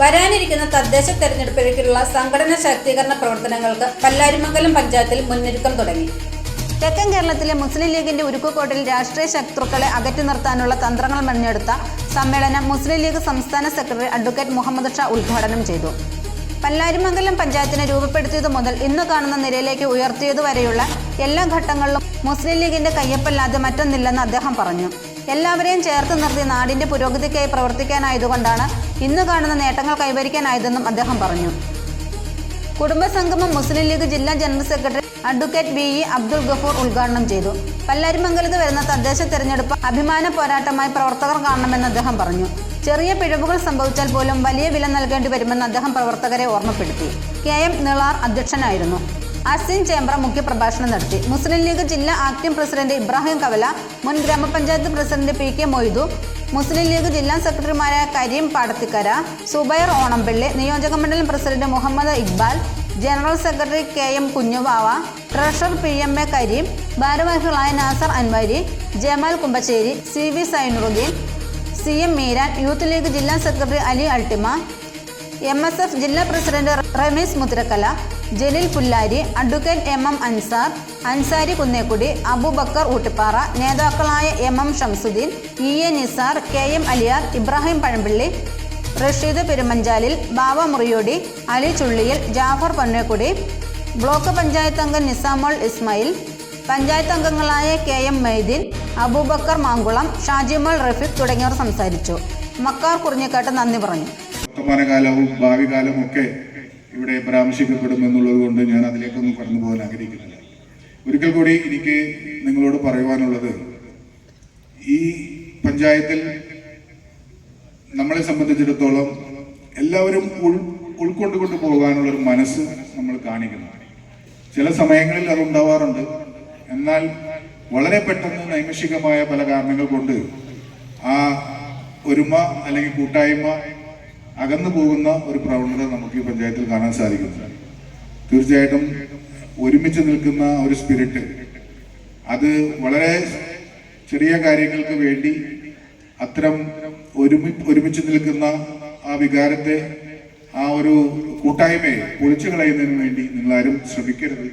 വരാനിരിക്കുന്ന തദ്ദേശ തെരഞ്ഞെടുപ്പിലേക്കുള്ള സംഘടനാ ശാക്തീകരണ പ്രവർത്തനങ്ങൾക്ക് കല്ലാരിമംഗലം പഞ്ചായത്തിൽ മുന്നൊരുക്കം തുടങ്ങി. തെക്കൻ കേരളത്തിലെ മുസ്ലിം ലീഗിന്റെ ഉരുക്കുകോട്ടിൽ രാഷ്ട്രീയ ശത്രുക്കളെ അകറ്റി നിർത്താനുള്ള തന്ത്രങ്ങൾ മെഞ്ഞെടുത്ത സമ്മേളനം മുസ്ലിം ലീഗ് സംസ്ഥാന സെക്രട്ടറി അഡ്വക്കേറ്റ് മുഹമ്മദ് ഷാ ഉദ്ഘാടനം ചെയ്തു. പല്ലാരിമംഗലം പഞ്ചായത്തിനെ രൂപപ്പെടുത്തിയതു മുതൽ ഇന്ന് കാണുന്ന നിലയിലേക്ക് ഉയർത്തിയതുവരെയുള്ള എല്ലാ ഘട്ടങ്ങളിലും മുസ്ലിം ലീഗിന്റെ കയ്യപ്പല്ലാതെ മറ്റൊന്നില്ലെന്ന് അദ്ദേഹം പറഞ്ഞു. എല്ലാവരെയും ചേർത്ത് നിർത്തി നാടിന്റെ പുരോഗതിക്കായി പ്രവർത്തിക്കാനായതുകൊണ്ടാണ് ഇന്ന് കാണുന്ന നേട്ടങ്ങൾ കൈവരിക്കാനായതെന്നും അദ്ദേഹം പറഞ്ഞു. കുടുംബസംഗമം മുസ്ലിം ലീഗ് ജില്ലാ general secretary advocate V E Abdul Gafoor ഉദ്ഘാടനം ചെയ്തു. പല്ലാരിമംഗലത്ത് വരുന്ന തദ്ദേശ തെരഞ്ഞെടുപ്പ് അഭിമാന പോരാട്ടമായി പ്രവർത്തകർ കാണണമെന്ന് അദ്ദേഹം പറഞ്ഞു. ചെറിയ പിഴവുകൾ സംഭവിച്ചാൽ പോലും വലിയ വില നൽകേണ്ടി വരുമെന്ന് അദ്ദേഹം പ്രവർത്തകരെ ഓർമ്മപ്പെടുത്തി. കെ എം നിളാർ അധ്യക്ഷനായിരുന്നു. അസിൻ മുഖ്യ മുഖ്യപ്രഭാഷണം നടത്തി. മുസ്ലിം ലീഗ് ജില്ലാ ആക്ടിംഗ് പ്രസിഡന്റ് ഇബ്രാഹിം കവല മുൻ grama panchayat president P K Moidu Muslim League ജില്ലാ സെക്രട്ടറിമാരായ കരീം പാടത്തിക്കര സുബൈർ ഓണംപിള്ളി നിയോജക മണ്ഡലം president Muhammad Iqbal general secretary K M Kunjuvava treasurer P M A Kareem ഭാരവാഹികളായ Nasar Anwari Jamal Kumbassery C V Sainuruddin C M Meeran Youth League ജില്ലാ secretary Ali Altima M S F ജില്ലാ president Ramees Mudrakkala Jaleel Pullari advocate M M Ansar Ansari Kunnekkudi Aboobacker Oottippara നേതാക്കളായ M M Shamsuddin E A Nizar K M Aliyar Ibrahim Pazhampilly Rasheed Perumanchalil Baba Muriyodi Ali Chulliyil Jafar Ponnekkudi block panchayat അംഗം നിസാമോൾ ഇസ്മായിൽ പഞ്ചായത്ത് അംഗങ്ങളായ K M Maideen Aboobacker Mankulam Shajimol Rafeeq തുടങ്ങിയവർ സംസാരിച്ചു. മക്കാർ കുറിഞ്ഞക്കാട്ട് നന്ദി പറഞ്ഞു. വർത്തമാനകാലവും ഭാവി കാലവും ഒക്കെ ഇവിടെ പരാമർശിക്കപ്പെടുമെന്നുള്ളത് കൊണ്ട് ഞാൻ അതിലേക്കൊന്നും കടന്നു പോകാൻ ആഗ്രഹിക്കുന്നില്ല. ഒരിക്കൽ കൂടി എനിക്ക് നിങ്ങളോട് പറയുവാനുള്ളത് ഈ പഞ്ചായത്തിൽ നമ്മളെ സംബന്ധിച്ചിടത്തോളം എല്ലാവരും ഉൾ ഉൾക്കൊണ്ടുകൊണ്ട് പോകാനുള്ളൊരു മനസ്സ് നമ്മൾ കാണിക്കുന്നു. ചില സമയങ്ങളിൽ അത് ഉണ്ടാവാറുണ്ട്. എന്നാൽ വളരെ പെട്ടെന്ന് നൈമിഷികമായ പല കാരണങ്ങൾ കൊണ്ട് ആ ഒരുമ അല്ലെങ്കിൽ കൂട്ടായ്മ അകന്നു പോകുന്ന ഒരു പ്രവണത നമുക്ക് ഈ പഞ്ചായത്തിൽ കാണാൻ സാധിക്കുന്നു. തീർച്ചയായിട്ടും ഒരുമിച്ച് നിൽക്കുന്ന ഒരു സ്പിരിറ്റ് അത് വളരെ ചെറിയ കാര്യങ്ങൾക്ക് വേണ്ടി അത്തരം ഒരുമി ഒരുമിച്ച് നിൽക്കുന്ന ആ വികാരത്തെ ആ ഒരു കൂട്ടായ്മയെ പൊളിച്ചു കളയുന്നതിന് വേണ്ടി നിങ്ങളാരും ശ്രമിക്കരുത്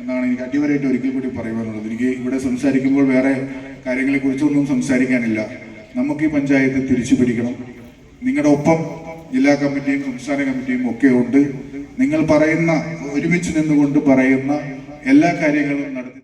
എന്നാണ് എനിക്ക് അടിവരായിട്ട് ഒരിക്കൽ കൂടി പറയുവാനുള്ളത്. എനിക്ക് ഇവിടെ സംസാരിക്കുമ്പോൾ വേറെ കാര്യങ്ങളെ കുറിച്ചൊന്നും സംസാരിക്കാനില്ല. നമുക്ക് ഈ പഞ്ചായത്ത് തിരിച്ചു പിടിക്കണം. നിങ്ങളുടെ ഒപ്പം ജില്ലാ കമ്മിറ്റിയും സംസ്ഥാന കമ്മിറ്റിയും ഒക്കെ ഉണ്ട്. നിങ്ങൾ പറയുന്ന ഒരുമിച്ച് നിന്നുകൊണ്ട് പറയുന്ന എല്ലാ കാര്യങ്ങളും നടത്തി